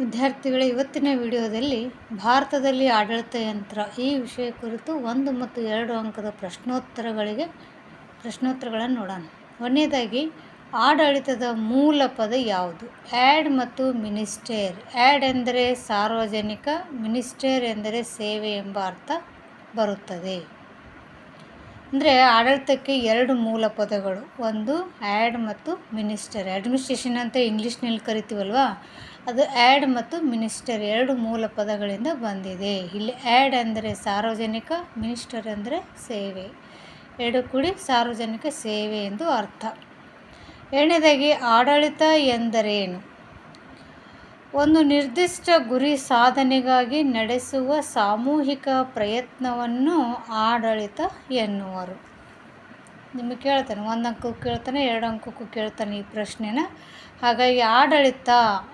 ವಿದ್ಯಾರ್ಥಿಗಳ ಇವತ್ತಿನ ವಿಡಿಯೋದಲ್ಲಿ ಭಾರತದಲ್ಲಿ ಆಡಳಿತ ಯಂತ್ರ ಈ ವಿಷಯ ಕುರಿತು ಒಂದು ಮತ್ತು ಎರಡು ಅಂಕದ ಪ್ರಶ್ನೋತ್ತರಗಳಿಗೆ ಪ್ರಶ್ನೋತ್ತರಗಳನ್ನು ನೋಡೋಣ. ಒಂದನೇದಾಗಿ, ಆಡಳಿತದ ಮೂಲ ಪದ ಯಾವುದು? ಆ್ಯಡ್ ಮತ್ತು ಮಿನಿಸ್ಟೇರ್. ಆ್ಯಡ್ ಎಂದರೆ ಸಾರ್ವಜನಿಕ, ಮಿನಿಸ್ಟೇರ್ ಎಂದರೆ ಸೇವೆ ಎಂಬ ಅರ್ಥ ಬರುತ್ತದೆ. ಅಂದರೆ ಆಡಳಿತಕ್ಕೆ ಎರಡು ಮೂಲ ಪದಗಳು, ಒಂದು ಆ್ಯಡ್ ಮತ್ತು ಮಿನಿಸ್ಟರ್. ಅಡ್ಮಿನಿಸ್ಟ್ರೇಷನ್ ಅಂತ ಇಂಗ್ಲೀಷ್ನಲ್ಲಿ ಕರಿತೀವಲ್ವ? ಅದು ಆ್ಯಡ್ ಮತ್ತು ಮಿನಿಸ್ಟರ್ ಎರಡು ಮೂಲ ಪದಗಳಿಂದ ಬಂದಿದೆ. ಇಲ್ಲಿ ಆ್ಯಡ್ ಅಂದರೆ ಸಾರ್ವಜನಿಕ, ಮಿನಿಸ್ಟರ್ ಅಂದರೆ ಸೇವೆ. ಎರಡು ಕೂಡಿ ಸಾರ್ವಜನಿಕ ಸೇವೆ ಎಂದು ಅರ್ಥ. ಎರಡನೇದಾಗಿ ಆಡಳಿತ ಎಂದರೇನು? ಒಂದು ನಿರ್ದಿಷ್ಟ ಗುರಿ ಸಾಧನೆಗಾಗಿ ನಡೆಸುವ ಸಾಮೂಹಿಕ ಪ್ರಯತ್ನವನ್ನು ಆಡಳಿತ ಎನ್ನುವರು. ನಿಮಗೆ ಕೇಳ್ತಾನೆ, ಒಂದು ಅಂಕಕ್ಕೂ ಕೇಳ್ತಾನೆ, ಎರಡು ಅಂಕಕ್ಕೂ ಕೇಳ್ತಾನೆ ಈ ಪ್ರಶ್ನೆನ. ಹಾಗಾಗಿ ಆಡಳಿತ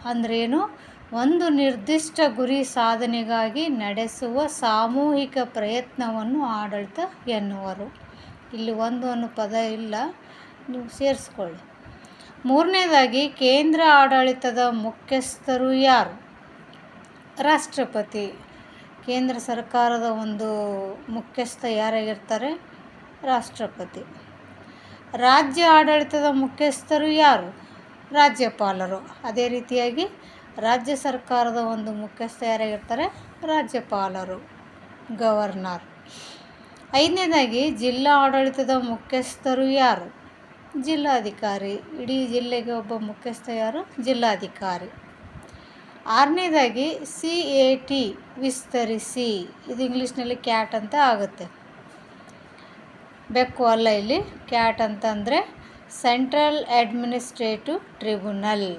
ಅಂದ್ರೇನು? ಒಂದು ನಿರ್ದಿಷ್ಟ ಗುರಿ ಸಾಧನೆಗಾಗಿ ನಡೆಸುವ ಸಾಮೂಹಿಕ ಪ್ರಯತ್ನವನ್ನು ಆಡಳಿತ ಎನ್ನುವರು. ಇಲ್ಲಿ ಒಂದು ಅನ್ನೋ ಪದ ಇಲ್ಲ. ನೀವು ಸೇರಿಸ್ಕೊಳ್ಳಿ. ಮೂರನೇದಾಗಿ, ಕೇಂದ್ರ ಆಡಳಿತದ ಮುಖ್ಯಸ್ಥರು ಯಾರು? ರಾಷ್ಟ್ರಪತಿ. ಕೇಂದ್ರ ಸರ್ಕಾರದ ಒಂದು ಮುಖ್ಯಸ್ಥ ಯಾರಾಗಿರ್ತಾರೆ? ರಾಷ್ಟ್ರಪತಿ. ರಾಜ್ಯ ಆಡಳಿತದ ಮುಖ್ಯಸ್ಥರು ಯಾರು? ರಾಜ್ಯಪಾಲರು. ಅದೇ ರೀತಿಯಾಗಿ ರಾಜ್ಯ ಸರ್ಕಾರದ ಒಂದು ಮುಖ್ಯಸ್ಥ ಯಾರಾಗಿರ್ತಾರೆ ರಾಜ್ಯಪಾಲರು. ಗವರ್ನರ್. ಐದನೇದಾಗಿ ಜಿಲ್ಲಾ ಆಡಳಿತದ ಮುಖ್ಯಸ್ಥರು ಯಾರು? ಜಿಲ್ಲಾಧಿಕಾರಿ. ಇಡೀ ಜಿಲ್ಲೆಗೆ ಒಬ್ಬ ಮುಖ್ಯಸ್ಥ ಯಾರು? ಜಿಲ್ಲಾಧಿಕಾರಿ. ಆರನೇದಾಗಿ ಸಿ ಎ ಟಿ ವಿಸ್ತರಿಸಿ. ಇದು ಇಂಗ್ಲೀಷ್ನಲ್ಲಿ ಕ್ಯಾಟ್ ಅಂತ ಆಗುತ್ತೆ. ಬೆಕ್ಕು ಅಲ್ಲ ಇಲ್ಲಿ. ಕ್ಯಾಟ್ ಅಂತಂದರೆ ಸೆಂಟ್ರಲ್ ಅಡ್ಮಿನಿಸ್ಟ್ರೇಟಿವ್ ಟ್ರಿಬ್ಯುನಲ್,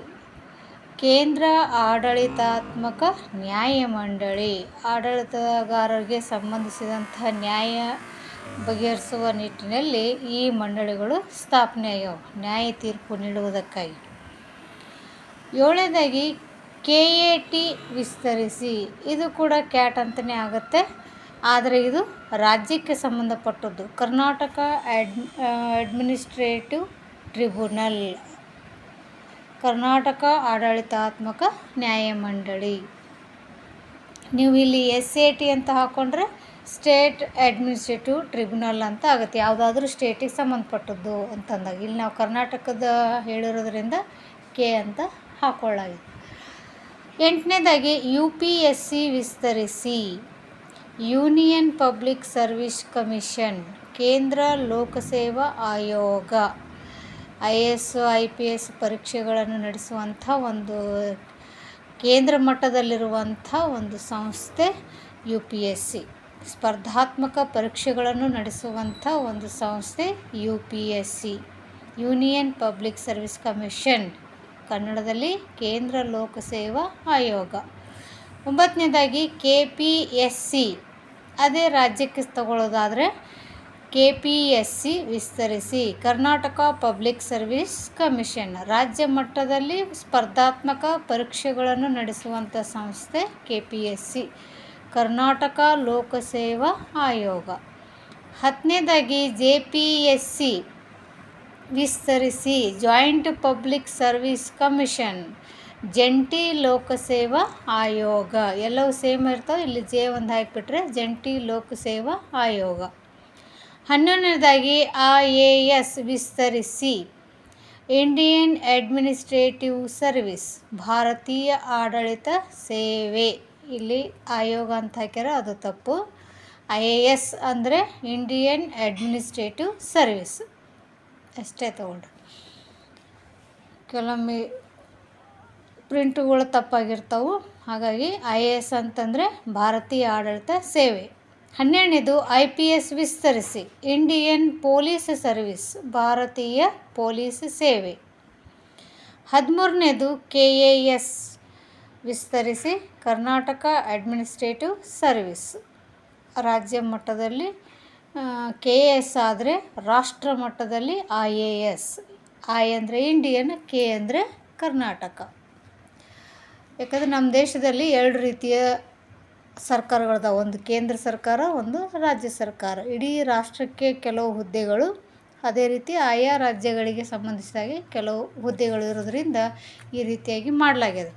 ಕೇಂದ್ರ ಆಡಳಿತಾತ್ಮಕ ನ್ಯಾಯಮಂಡಳಿ ಆಡಳಿತಗಾರರಿಗೆ ಸಂಬಂಧಿಸಿದಂತಹ ನ್ಯಾಯ ಬಗೆಹರಿಸುವ ನಿಟ್ಟಿನಲ್ಲಿ ಈ ಮಂಡಳಿಗಳು ಸ್ಥಾಪನೆಯಾಗ್ಯವು ನ್ಯಾಯ ತೀರ್ಪು ನೀಡುವುದಕ್ಕಾಗಿ. ಏಳನೇದಾಗಿ, ಕೆ ಎ ಟಿ ವಿಸ್ತರಿಸಿ. ಇದು ಕೂಡ ಕ್ಯಾಟ್ ಅಂತಲೇ ಆಗುತ್ತೆ. ಆದರೆ ಇದು ರಾಜ್ಯಕ್ಕೆ ಸಂಬಂಧಪಟ್ಟದ್ದು. Karnataka ad administrative tribunal. Karnataka ಆಡಳಿತಾತ್ಮಕ ನ್ಯಾಯಮಂಡಳಿ ನೀವು ಇಲ್ಲಿ ಎಸ್ ಎ ಟಿ ಅಂತ ಹಾಕ್ಕೊಂಡ್ರೆ ಸ್ಟೇಟ್ ಅಡ್ಮಿನಿಸ್ಟ್ರೇಟಿವ್ ಟ್ರಿಬ್ಯುನಲ್ ಅಂತ ಆಗುತ್ತೆ. ಯಾವುದಾದ್ರೂ ಸ್ಟೇಟಿಗೆ ಸಂಬಂಧಪಟ್ಟದ್ದು ಅಂತಂದಾಗ. ಇಲ್ಲಿ ನಾವು ಕರ್ನಾಟಕದ ಹೇಳಿರೋದ್ರಿಂದ ಕೆ ಅಂತ ಹಾಕ್ಕೊಳ್ಳಾಗಿದೆ ಎಂಟನೇದಾಗಿ ಯು ಪಿ ಎಸ್ ಸಿ ವಿಸ್ತರಿಸಿ. ಯೂನಿಯನ್ ಪಬ್ಲಿಕ್ ಸರ್ವಿಸ್ ಕಮಿಷನ್, ಕೇಂದ್ರ ಲೋಕಸೇವಾ ಆಯೋಗ. I S I P S ಪರೀಕ್ಷೆಗಳನ್ನು ನಡೆಸುವಂಥ ಒಂದು ಕೇಂದ್ರ ಮಟ್ಟದಲ್ಲಿರುವಂಥ ಒಂದು ಸಂಸ್ಥೆ ಯು ಪಿ ಎಸ್ ಸಿ. ಸ್ಪರ್ಧಾತ್ಮಕ ಪರೀಕ್ಷೆಗಳನ್ನು ನಡೆಸುವಂಥ ಒಂದು ಸಂಸ್ಥೆ U P S C. Union Public Service Commission, ಕನ್ನಡದಲ್ಲಿ ಕೇಂದ್ರ ಲೋಕಸೇವಾ ಆಯೋಗ. ಒಂಬತ್ತನೇದಾಗಿ ಕೆ ಪಿ ಎಸ್ ಸಿ. ಅದೇ ರಾಜ್ಯಕ್ಕೆ ತಗೊಳ್ಳೋದಾದರೆ ಕೆ ಪಿ ಎಸ್ ಸಿ ವಿಸ್ತರಿಸಿ. Karnataka public service commission. ರಾಜ್ಯ ಮಟ್ಟದಲ್ಲಿ ಸ್ಪರ್ಧಾತ್ಮಕ ಪರೀಕ್ಷೆಗಳನ್ನು ನಡೆಸುವಂಥ ಸಂಸ್ಥೆ K P S C. Karnataka ಲೋಕಸೇವಾ ಆಯೋಗ. ಹತ್ತನೇದಾಗಿ ಜೆ ಪಿ ಎಸ್ ಸಿ ವಿಸ್ತರಿಸಿ. Joint public service commission. ಜಂಟಿ ಲೋಕಸೇವಾ ಆಯೋಗ. ಎಲ್ಲವೂ ಸೇಮ್ ಇರ್ತಾವೆ, ಇಲ್ಲಿ ಜೆ ಒಂದು ಹಾಕಿಬಿಟ್ರೆ ಜಂಟಿ ಲೋಕಸೇವಾ ಆಯೋಗ. ಹನ್ನೊಂದನೇದಾಗಿ ಆ ಎ ಎಸ್ ವಿಸ್ತರಿಸಿ. ಇಂಡಿಯನ್ ಅಡ್ಮಿನಿಸ್ಟ್ರೇಟಿವ್ ಸರ್ವಿಸ್, ಭಾರತೀಯ ಆಡಳಿತ ಸೇವೆ. ಇಲ್ಲಿ ಆಯೋಗ ಅಂತ ಹಾಕ್ಯಾರ, ಅದು ತಪ್ಪು. ಐ ಎ ಎಸ್ ಅಂದರೆ ಇಂಡಿಯನ್ ಅಡ್ಮಿನಿಸ್ಟ್ರೇಟಿವ್ ಸರ್ವಿಸ್. ಅಷ್ಟೇ ತೊಗೊಂಡ್ರಿ. ಕೆಲವೊಮ್ಮೆ ಪ್ರಿಂಟುಗಳು ತಪ್ಪಾಗಿರ್ತವೆ. ಹಾಗಾಗಿ ಐ ಎ ಎಸ್ ಅಂತಂದರೆ ಭಾರತೀಯ ಆಡಳಿತ ಸೇವೆ. ಹನ್ನೆರಡನೇದು, ಐ ಪಿ ಎಸ್ ವಿಸ್ತರಿಸಿ. ಇಂಡಿಯನ್ ಪೊಲೀಸ್ ಸರ್ವಿಸ್, ಭಾರತೀಯ ಪೊಲೀಸ್ ಸೇವೆ. ಹದಿಮೂರನೇದು, ಕೆ ಎ ಎಸ್ ವಿಸ್ತರಿಸಿ. Karnataka administrative service. ರಾಜ್ಯ ಮಟ್ಟದಲ್ಲಿ ಕೆ ಎ ಎಸ್ ಆದರೆ ರಾಷ್ಟ್ರ ಮಟ್ಟದಲ್ಲಿ ಐ ಎ ಎಸ್. ಐ ಅಂದರೆ ಇಂಡಿಯನ್, ಕೆ ಅಂದರೆ ಕರ್ನಾಟಕ. ಯಾಕಂದರೆ ನಮ್ಮ ದೇಶದಲ್ಲಿ ಎರಡು ರೀತಿಯ ಸರ್ಕಾರಗಳಿದಾವೆ. ಒಂದು ಕೇಂದ್ರ ಸರ್ಕಾರ, ಒಂದು ರಾಜ್ಯ ಸರ್ಕಾರ. ಇಡೀ ರಾಷ್ಟ್ರಕ್ಕೆ ಕೆಲವು ಹುದ್ದೆಗಳು, ಅದೇ ರೀತಿ ಆಯಾ ರಾಜ್ಯಗಳಿಗೆ ಸಂಬಂಧಿಸಿದಾಗೆ ಕೆಲವು ಹುದ್ದೆಗಳು ಇರೋದರಿಂದ ಈ ರೀತಿಯಾಗಿ ಮಾಡಲಾಗಿದೆ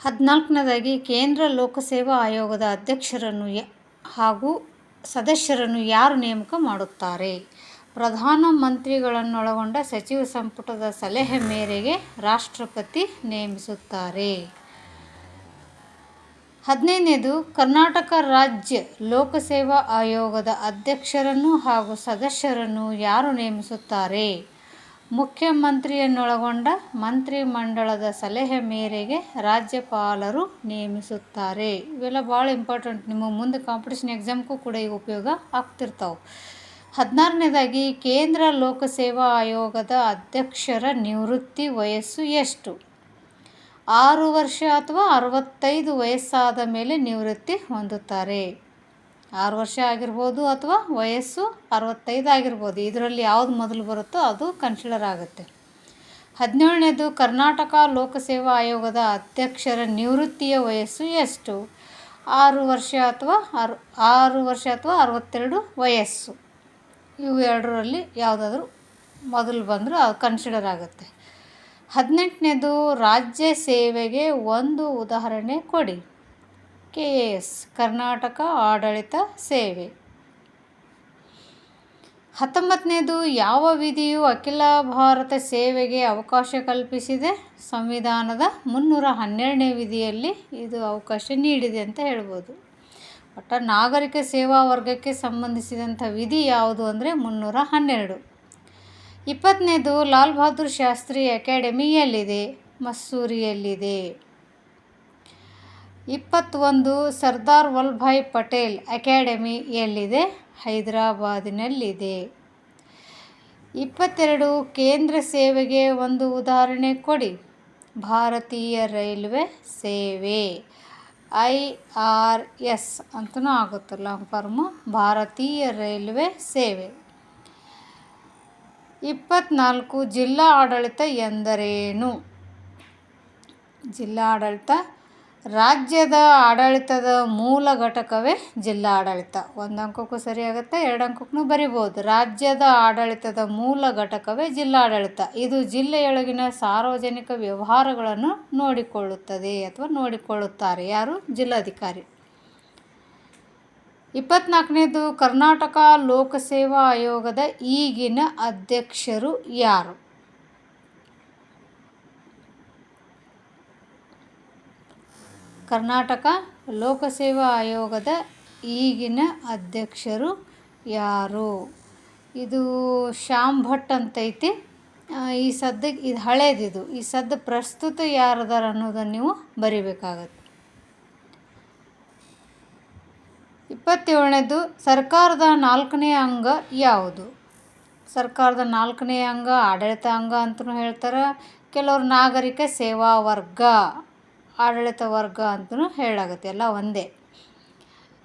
ಹದಿನಾಲ್ಕನೇದಾಗಿ ಕೇಂದ್ರ ಲೋಕಸೇವಾ ಆಯೋಗದ ಅಧ್ಯಕ್ಷರನ್ನು ಹಾಗೂ ಸದಸ್ಯರನ್ನು ಯಾರು ನೇಮಕ ಮಾಡುತ್ತಾರೆ? ಪ್ರಧಾನಮಂತ್ರಿಗಳನ್ನೊಳಗೊಂಡ ಸಚಿವ ಸಂಪುಟದ ಸಲಹೆ ಮೇರೆಗೆ ರಾಷ್ಟ್ರಪತಿ ನೇಮಿಸುತ್ತಾರೆ. ಹದಿನೈದನೇದು, ಕರ್ನಾಟಕ ರಾಜ್ಯ ಲೋಕಸೇವಾ ಆಯೋಗದ ಅಧ್ಯಕ್ಷರನ್ನು ಹಾಗೂ ಸದಸ್ಯರನ್ನು ಯಾರು ನೇಮಿಸುತ್ತಾರೆ? ಮುಖ್ಯಮಂತ್ರಿಯನ್ನೊಳಗೊಂಡ ಮಂತ್ರಿಮಂಡಲದ ಸಲಹೆ ಮೇರೆಗೆ ರಾಜ್ಯಪಾಲರು ನೇಮಿಸುತ್ತಾರೆ. ಇವೆಲ್ಲ ಭಾಳ ಇಂಪಾರ್ಟೆಂಟ್ ನಿಮ್ಮ ಮುಂದೆ ಕಾಂಪಿಟೇಷನ್ ಎಕ್ಸಾಮ್ಗೂ ಕೂಡ ಈಗ ಉಪಯೋಗ ಆಗ್ತಿರ್ತಾವೆ. ಹದಿನಾರನೇದಾಗಿ ಕೇಂದ್ರ ಲೋಕಸೇವಾ ಆಯೋಗದ ಅಧ್ಯಕ್ಷರ ನಿವೃತ್ತಿ ವಯಸ್ಸು ಎಷ್ಟು? ಆರು ವರ್ಷ ಅಥವಾ ಅರವತ್ತೈದು ವಯಸ್ಸಾದ ಮೇಲೆ ನಿವೃತ್ತಿ ಹೊಂದುತ್ತಾರೆ. ಆರು ವರ್ಷ ಆಗಿರ್ಬೋದು ಅಥವಾ ವಯಸ್ಸು ಅರವತ್ತೈದು ಆಗಿರ್ಬೋದು. ಇದರಲ್ಲಿ ಯಾವುದು ಮೊದಲು ಬರುತ್ತೋ ಅದು ಕನ್ಸಿಡರ್ ಆಗುತ್ತೆ ಹದಿನೇಳನೇದು, ಕರ್ನಾಟಕ ಲೋಕಸೇವಾ ಆಯೋಗದ ಅಧ್ಯಕ್ಷರ ನಿವೃತ್ತಿಯ ವಯಸ್ಸು ಎಷ್ಟು? ಆರು ವರ್ಷ ಅಥವಾ ಆರು ಆರು ವರ್ಷ ಅಥವಾ ಅರವತ್ತೆರಡು ವಯಸ್ಸು. ಇವು ಎರಡರಲ್ಲಿ ಯಾವುದಾದ್ರೂ ಮೊದಲು ಬಂದರೂ ಅದು ಕನ್ಸಿಡರ್ ಆಗುತ್ತೆ. ಹದಿನೆಂಟನೇದು ರಾಜ್ಯ ಸೇವೆಗೆ ಒಂದು ಉದಾಹರಣೆ ಕೊಡಿ. ಕೆ ಎಸ್, ಕರ್ನಾಟಕ ಆಡಳಿತ ಸೇವೆ. ಹತ್ತೊಂಬತ್ತನೇದು ಯಾವ ವಿಧಿಯು ಅಖಿಲ ಭಾರತ ಸೇವೆಗೆ ಅವಕಾಶ ಕಲ್ಪಿಸಿದೆ? ಸಂವಿಧಾನದ ಮುನ್ನೂರ ಹನ್ನೆರಡನೇ ವಿಧಿಯಲ್ಲಿ ಇದು ಅವಕಾಶ ನೀಡಿದೆ ಅಂತ ಹೇಳ್ಬೋದು. ಒಟ್ಟು ನಾಗರಿಕ ಸೇವಾ ವರ್ಗಕ್ಕೆ ಸಂಬಂಧಿಸಿದಂಥ ವಿಧಿ ಯಾವುದು ಅಂದರೆ ಮುನ್ನೂರ ಹನ್ನೆರಡು. ಇಪ್ಪತ್ತನೇದು, ಲಾಲ್ ಬಹದ್ದೂರ್ ಶಾಸ್ತ್ರಿ ಅಕಾಡೆಮಿಯಲ್ಲಿದೆ, ಮಸ್ಸೂರಿಯಲ್ಲಿದೆ. ಇಪ್ಪತ್ತೊಂದು, ಸರ್ದಾರ್ ವಲ್ಲಭಾಯ್ ಪಟೇಲ್ ಅಕಾಡೆಮಿ ಎಲ್ಲಿದೆ ಹೈದರಾಬಾದಿನಲ್ಲಿದೆ. ಇಪ್ಪತ್ತೆರಡು, ಕೇಂದ್ರ ಸೇವೆಗೆ ಒಂದು ಉದಾಹರಣೆ ಕೊಡಿ. ಭಾರತೀಯ ರೈಲ್ವೆ ಸೇವೆ. ಐ ಆರ್ ಎಸ್ ಅಂತಲೂ ಆಗುತ್ತೆ ಲಾಂಗ್ ಫಾರ್ಮು, ಭಾರತೀಯ ರೈಲ್ವೆ ಸೇವೆ. ಇಪ್ಪತ್ತ್ನಾಲ್ಕು ಜಿಲ್ಲಾ ಆಡಳಿತ ಎಂದರೇನು? ಜಿಲ್ಲಾ ಆಡಳಿತ ರಾಜ್ಯದ ಆಡಳಿತದ ಮೂಲ ಘಟಕವೇ ಜಿಲ್ಲಾ ಆಡಳಿತ. ಒಂದು ಅಂಕಕ್ಕೂ ಸರಿಯಾಗುತ್ತೆ ಎರಡು ಅಂಕಕ್ಕೂ ಬರಿಬೋದು. ರಾಜ್ಯದ ಆಡಳಿತದ ಮೂಲ ಘಟಕವೇ ಜಿಲ್ಲಾಡಳಿತ ಇದು ಜಿಲ್ಲೆಯೊಳಗಿನ ಸಾರ್ವಜನಿಕ ವ್ಯವಹಾರಗಳನ್ನು ನೋಡಿಕೊಳ್ಳುತ್ತದೆ ಅಥವಾ ನೋಡಿಕೊಳ್ಳುತ್ತಾರೆ. ಯಾರು? ಜಿಲ್ಲಾಧಿಕಾರಿ. ಇಪ್ಪತ್ನಾಲ್ಕನೇದು, ಕರ್ನಾಟಕ ಲೋಕಸೇವಾ ಆಯೋಗದ ಈಗಿನ ಅಧ್ಯಕ್ಷರು ಯಾರು? ಕರ್ನಾಟಕ ಲೋಕಸೇವಾ ಆಯೋಗದ ಈಗಿನ ಅಧ್ಯಕ್ಷರು ಯಾರು? ಇದು ಶ್ಯಾಮ್ ಭಟ್ ಅಂತೈತಿ. ಈ ಸದ್ಯಕ್ಕೆ ಇದು ಹಳೇದಿದು. ಈ ಸದ್ಯ ಪ್ರಸ್ತುತ ಯಾರದಾರ ಅನ್ನೋದನ್ನು ನೀವು ಬರಿಬೇಕಾಗತ್ತೆ. ಇಪ್ಪತ್ತೇಳನೇದು, ಸರ್ಕಾರದ ನಾಲ್ಕನೇ ಅಂಗ ಯಾವುದು? ಸರ್ಕಾರದ ನಾಲ್ಕನೇ ಅಂಗ ಆಡಳಿತ ಅಂಗ ಅಂತಲೂ ಹೇಳ್ತಾರೆ. ಕೆಲವರು ನಾಗರಿಕ ಸೇವಾ ವರ್ಗ. ಆಡಳಿತ ವರ್ಗ ಅಂತಲೂ ಹೇಳಾಗುತ್ತೆ, ಎಲ್ಲ ಒಂದೇ.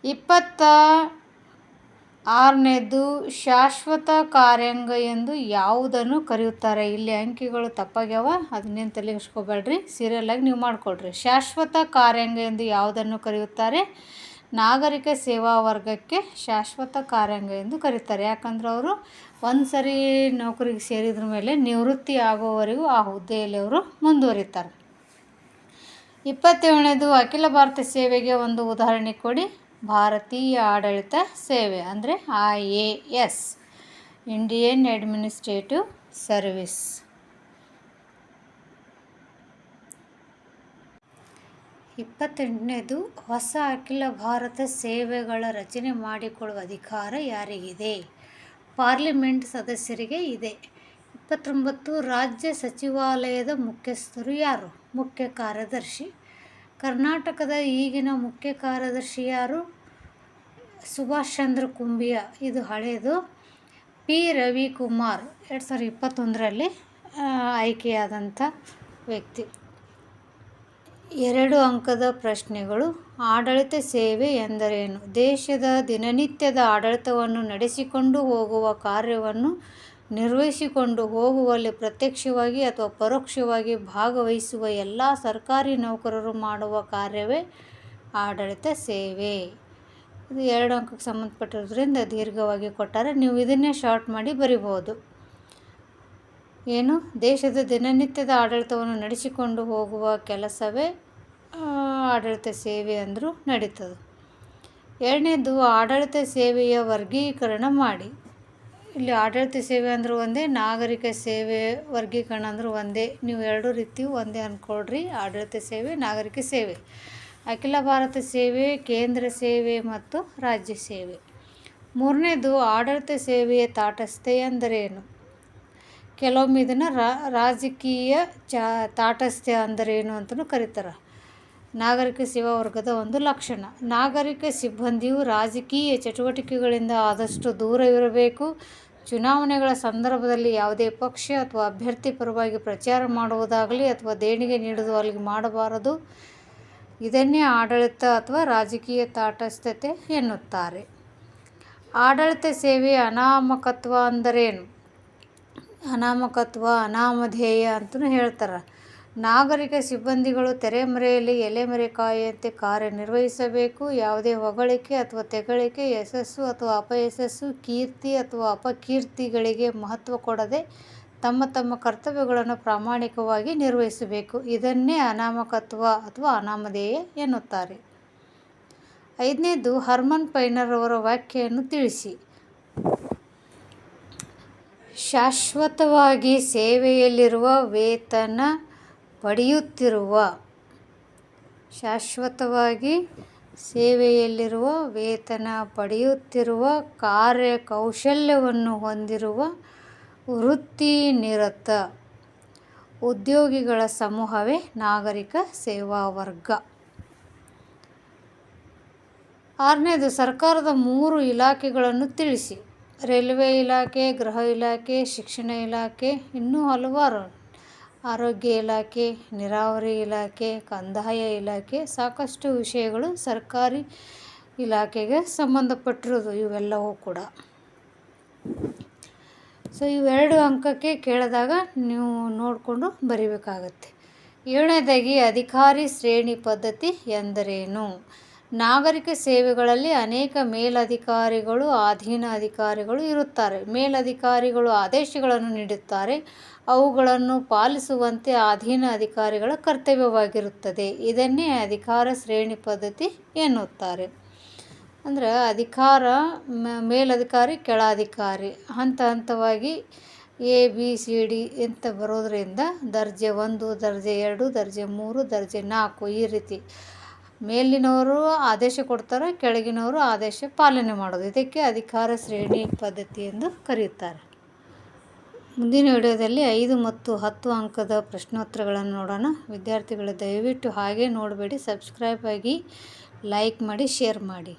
ಇಪ್ಪತ್ತ ಆರನೇದು, ಶಾಶ್ವತ ಕಾರ್ಯಾಂಗ ಎಂದು ಯಾವುದನ್ನು ಕರೆಯುತ್ತಾರೆ? ಇಲ್ಲಿ ಅಂಕಿಗಳು ತಪ್ಪಾಗ್ಯಾವ, ಅದನ್ನೇನು ತಲೆಗಿಸ್ಕೋಬೇಡ್ರಿ ಸೀರಿಯಲ್ಲಾಗಿ ನೀವು ಮಾಡಿಕೊಡ್ರಿ ಶಾಶ್ವತ ಕಾರ್ಯಾಂಗ ಎಂದು ಯಾವುದನ್ನು ಕರೆಯುತ್ತಾರೆ? ನಾಗರಿಕ ಸೇವಾ ವರ್ಗಕ್ಕೆ ಶಾಶ್ವತ ಕಾರ್ಯಾಂಗ ಎಂದು ಕರೀತಾರೆ. ಯಾಕಂದ್ರೆ ಅವರು ಒಂದು ಸರಿ ನೌಕರಿಗೆ ಸೇರಿದ್ರ ಮೇಲೆ ನಿವೃತ್ತಿ ಆಗೋವರೆಗೂ ಆ ಹುದ್ದೆಯಲ್ಲಿ ಅವರು ಮುಂದುವರಿತಾರೆ. ಇಪ್ಪತ್ತೇಳನೇದು ಅಖಿಲ ಭಾರತ ಸೇವೆಗೆ ಒಂದು ಉದಾಹರಣೆ ಕೊಡಿ. ಭಾರತೀಯ ಆಡಳಿತ ಸೇವೆ ಅಂದರೆ I A S, Indian administrative service. ಇಪ್ಪತ್ತೆಂಟನೇದು ಹೊಸ ಅಖಿಲ ಭಾರತ ಸೇವೆಗಳ ರಚನೆ ಮಾಡಿಕೊಳ್ಳುವ ಅಧಿಕಾರ ಯಾರಿಗಿದೆ? ಪಾರ್ಲಿಮೆಂಟ್ ಸದಸ್ಯರಿಗೆ ಇದೆ. ಇಪ್ಪತ್ತೊಂಬತ್ತು ರಾಜ್ಯ ಸಚಿವಾಲಯದ ಮುಖ್ಯಸ್ಥರು ಯಾರು? ಮುಖ್ಯ ಕಾರ್ಯದರ್ಶಿ. ಕರ್ನಾಟಕದ ಈಗಿನ ಮುಖ್ಯ ಕಾರ್ಯದರ್ಶಿ ಯಾರು? ಸುಭಾಷ್ ಚಂದ್ರ ಕುಂಬಿಯ. ಇದು ಹಳೆಯದು ಪಿ. ರವಿಕುಮಾರ್. ಎರಡು ಸಾವಿರದ ಇಪ್ಪತ್ತೊಂದರಲ್ಲಿ ಆಯ್ಕೆಯಾದಂಥ ವ್ಯಕ್ತಿ. ಎರಡು ಅಂಕದ ಪ್ರಶ್ನೆಗಳು. ಆಡಳಿತ ಸೇವೆ ಎಂದರೇನು? ದೇಶದ ದಿನನಿತ್ಯದ ಆಡಳಿತವನ್ನು ನಡೆಸಿಕೊಂಡು ಹೋಗುವ ಕಾರ್ಯವನ್ನು ನಿರ್ವಹಿಸಿಕೊಂಡು ಹೋಗುವಲ್ಲಿ ಪ್ರತ್ಯಕ್ಷವಾಗಿ ಅಥವಾ ಪರೋಕ್ಷವಾಗಿ ಭಾಗವಹಿಸುವ ಎಲ್ಲ ಸರ್ಕಾರಿ ನೌಕರರು ಮಾಡುವ ಕಾರ್ಯವೇ ಆಡಳಿತ ಸೇವೆ. ಇದು ಎರಡು ಅಂಕಕ್ಕೆ ಸಂಬಂಧಪಟ್ಟಿರೋದ್ರಿಂದ ದೀರ್ಘವಾಗಿ ಕೊಟ್ಟಾರೆ. ನೀವು ಇದನ್ನೇ ಶಾರ್ಟ್ ಮಾಡಿ ಬರಿಬೋದು ಏನು? ದೇಶದ ದಿನನಿತ್ಯದ ಆಡಳಿತವನ್ನು ನಡೆಸಿಕೊಂಡು ಹೋಗುವ ಕೆಲಸವೇ ಆಡಳಿತ ಸೇವೆ ಅಂದರೂ ನಡೀತದೆ. ಎರಡನೇದು ಆಡಳಿತ ಸೇವೆಯ ವರ್ಗೀಕರಣ ಮಾಡಿ. ಇಲ್ಲಿ ಆಡಳಿತ ಸೇವೆ ಅಂದ್ರೆ ಒಂದೇ, ನಾಗರಿಕ ಸೇವೆ ವರ್ಗೀಕರಣ ಅಂದ್ರೆ ಒಂದೇ. ನೀವು ಎರಡು ರೀತಿ ಒಂದೇ ಅಂದ್ಕೊಳ್ರಿ ಆಡಳಿತ ಸೇವೆ, ನಾಗರಿಕ ಸೇವೆ. ಅಖಿಲ ಭಾರತ ಸೇವೆ, ಕೇಂದ್ರ ಸೇವೆ ಮತ್ತು ರಾಜ್ಯ ಸೇವೆ. ಮೂರನೇದು, ಆಡಳಿತ ಸೇವೆಯ ತಾಟಸ್ಥೆ ಅಂದರೇನು? ಕೆಲವೊಮ್ಮೆ ಇದನ್ನು ರಾಜಕೀಯ ಚಾ, ತಾಟಸ್ಥ್ಯ ಅಂದರೇನು ಅಂತಲೂ ಕರೀತಾರೆ. ನಾಗರಿಕ ಸೇವಾ ವರ್ಗದ ಒಂದು ಲಕ್ಷಣ. ನಾಗರಿಕ ಸಿಬ್ಬಂದಿಯು ರಾಜಕೀಯ ಚಟುವಟಿಕೆಗಳಿಂದ ಆದಷ್ಟು ದೂರವಿರಬೇಕು. ಚುನಾವಣೆಗಳ ಸಂದರ್ಭದಲ್ಲಿ ಯಾವುದೇ ಪಕ್ಷ ಅಥವಾ ಅಭ್ಯರ್ಥಿ ಪರವಾಗಿ ಪ್ರಚಾರ ಮಾಡುವುದಾಗಲಿ ಅಥವಾ ದೇಣಿಗೆ ನೀಡುವುದು ಅಲ್ಲಿಗೆ ಮಾಡಬಾರದು. ಇದನ್ನೇ ಆಡಳಿತ ಅಥವಾ ರಾಜಕೀಯ ತಾಟಸ್ಥತೆ ಎನ್ನುತ್ತಾರೆ. ಆಡಳಿತ ಸೇವೆ ಅನಾಮಕತ್ವ ಅಂದರೇನು? ಅನಾಮಕತ್ವ, ಅನಾಮಧೇಯ ಅಂತಲೂ ಹೇಳ್ತಾರೆ. ನಾಗರಿಕ ಸಿಬ್ಬಂದಿಗಳು ತೆರೆಮರೆಯಲ್ಲಿ ಎಲೆಮರೆಕಾಯಿಯಂತೆ ಕಾರ್ಯನಿರ್ವಹಿಸಬೇಕು. ಯಾವುದೇ ಹೊಗಳಿಕೆ ಅಥವಾ ತೆಗಳಿಕೆ, ಯಶಸ್ಸು ಅಥವಾ ಅಪಯಶಸ್ಸು, ಕೀರ್ತಿ ಅಥವಾ ಅಪಕೀರ್ತಿಗಳಿಗೆ ಮಹತ್ವ ಕೊಡದೆ ತಮ್ಮ ತಮ್ಮ ಕರ್ತವ್ಯಗಳನ್ನು ಪ್ರಾಮಾಣಿಕವಾಗಿ ನಿರ್ವಹಿಸಬೇಕು. ಇದನ್ನೇ ಅನಾಮಕತ್ವ ಅಥವಾ ಅನಾಮಧೇಯ ಎನ್ನುತ್ತಾರೆ. ಐದನೇದು, ಹರ್ಮನ್ ಪೈನರ್ ಅವರ ವ್ಯಾಖ್ಯೆಯನ್ನು ತಿಳಿಸಿ. ಶಾಶ್ವತವಾಗಿ ಸೇವೆಯಲ್ಲಿರುವ ವೇತನ ಪಡೆಯುತ್ತಿರುವ ಶಾಶ್ವತವಾಗಿ ಸೇವೆಯಲ್ಲಿರುವ ವೇತನ, ಪಡೆಯುತ್ತಿರುವ ಕಾರ್ಯ ಕೌಶಲ್ಯವನ್ನು ಹೊಂದಿರುವ ವೃತ್ತಿನಿರತ ಉದ್ಯೋಗಿಗಳ ಸಮೂಹವೇ ನಾಗರಿಕ ಸೇವಾ ವರ್ಗ. ಆರನೇದು, ಸರ್ಕಾರದ ಮೂರು ಇಲಾಖೆಗಳನ್ನು ತಿಳಿಸಿ. ರೈಲ್ವೆ ಇಲಾಖೆ, ಗೃಹ ಇಲಾಖೆ, ಶಿಕ್ಷಣ ಇಲಾಖೆ, ಇನ್ನೂ ಹಲವಾರು ಆರೋಗ್ಯ ಇಲಾಖೆ, ನೀರಾವರಿ ಇಲಾಖೆ, ಕಂದಾಯ ಇಲಾಖೆ ಸಾಕಷ್ಟು ವಿಷಯಗಳು ಸರ್ಕಾರಿ ಇಲಾಖೆಗೆ ಸಂಬಂಧಪಟ್ಟಿರೋದು ಇವೆಲ್ಲವೂ ಕೂಡ. ಸೊ ಇವೆರಡು ಅಂಕಕ್ಕೆ ಕೇಳಿದಾಗ ನೀವು ನೋಡಿಕೊಂಡು ಬರಿಬೇಕಾಗತ್ತೆ. ಏಳನೇದಾಗಿ ಅಧಿಕಾರಿ ಶ್ರೇಣಿ ಪದ್ಧತಿ ಎಂದರೇನು? ನಾಗರಿಕ ಸೇವೆಗಳಲ್ಲಿ ಅನೇಕ ಮೇಲಧಿಕಾರಿಗಳು, ಅಧೀನ ಅಧಿಕಾರಿಗಳು ಇರುತ್ತಾರೆ. ಮೇಲಧಿಕಾರಿಗಳು ಆದೇಶಗಳನ್ನು ನೀಡುತ್ತಾರೆ. ಅವುಗಳನ್ನು ಪಾಲಿಸುವಂತೆ ಅಧೀನ ಅಧಿಕಾರಿಗಳ ಕರ್ತವ್ಯವಾಗಿರುತ್ತದೆ. ಇದನ್ನೇ ಅಧಿಕಾರ ಶ್ರೇಣಿ ಪದ್ಧತಿ ಎನ್ನುತ್ತಾರೆ. ಅಂದರೆ ಅಧಿಕಾರ ಮೇಲಧಿಕಾರಿ, ಕೆಳಾಧಿಕಾರಿ. ಹಂತ ಹಂತವಾಗಿ ಎ, ಬಿ, ಸಿ, ಡಿ ಅಂತ ಬರೋದರಿಂದ ದರ್ಜೆ ಒಂದು, ದರ್ಜೆ ಎರಡು, ದರ್ಜೆ ಮೂರು, ದರ್ಜೆ ನಾಲ್ಕು ಈ ರೀತಿ. ಮೇಲಿನವರು ಆದೇಶ ಕೊಡ್ತಾರೆ, ಕೆಳಗಿನವರು ಆದೇಶ ಪಾಲನೆ ಮಾಡೋದು. ಇದಕ್ಕೆ ಅಧಿಕಾರ ಶ್ರೇಣಿ ಪದ್ಧತಿ ಎಂದು ಕರೆಯುತ್ತಾರೆ. ಮುಂದಿನ ವಿಡಿಯೋದಲ್ಲಿ ಐದು ಮತ್ತು ಹತ್ತು ಅಂಕದ ಪ್ರಶ್ನೋತ್ತರಗಳನ್ನು ನೋಡೋಣ. ವಿದ್ಯಾರ್ಥಿಗಳು, ದಯವಿಟ್ಟು ಹಾಗೆ ನೋಡಬೇಡಿ. ಸಬ್ಸ್ಕ್ರೈಬ್ ಆಗಿ ಲೈಕ್ ಮಾಡಿ, ಶೇರ್ ಮಾಡಿ.